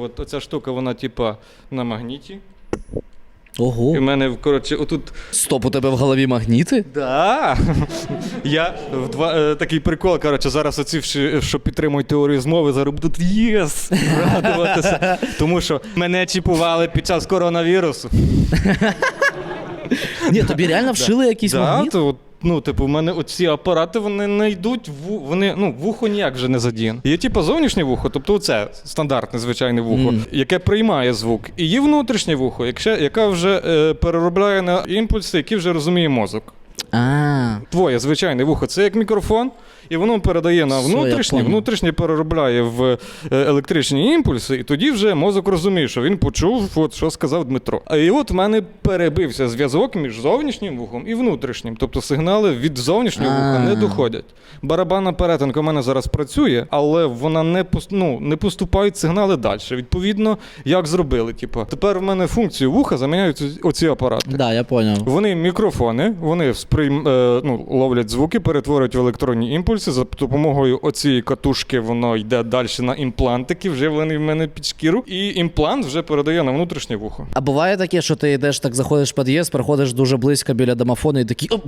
От оця штука, вона типа на магніті. І в мене, коротше, отут. Стоп, у тебе в голові магніти? Да. Я в два е, такий прикол. Коротше, зараз оці, що підтримують теорію змови, зараз будуть єс радуватися. Тому що мене чіпували під час коронавірусу. Ні, тобі реально вшили якийсь Да, магніт? то, от, ну, типу, в мене оці апарати вони не йдуть в вони, ну, вухо ніяк вже не задіяно. Є типу зовнішнє вухо, тобто це стандартне звичайне вухо, mm. яке приймає звук. І є внутрішнє вухо, яке, яке вже е, переробляє на імпульси, які вже розуміє мозок. А, Твоє звичайне вухо це як мікрофон, і воно передає на Все, я внутрішнє, понял. внутрішнє переробляє в е, електричні імпульси, і тоді вже мозок розуміє, що він почув, от що сказав Дмитро. А і от в мене перебився зв'язок між зовнішнім вухом і внутрішнім. Тобто сигнали від зовнішнього вуха не доходять. Барабанна перетинка у мене зараз працює, але вона не пос- ну, не поступають сигнали далі. Відповідно, як зробили? Типу, тепер в мене функцію вуха заміняють оці- апарати. да, я поняв. Вони мікрофони, вони сприйм, е, ну, ловлять звуки, перетворюють в електронні імпульси. За допомогою оцієї катушки воно йде далі на імплантики, вживлений в мене під шкіру. І імплант вже передає на внутрішнє вухо. А буває таке, що ти йдеш так, заходиш в під'їзд, проходиш дуже близько біля домофону і такий.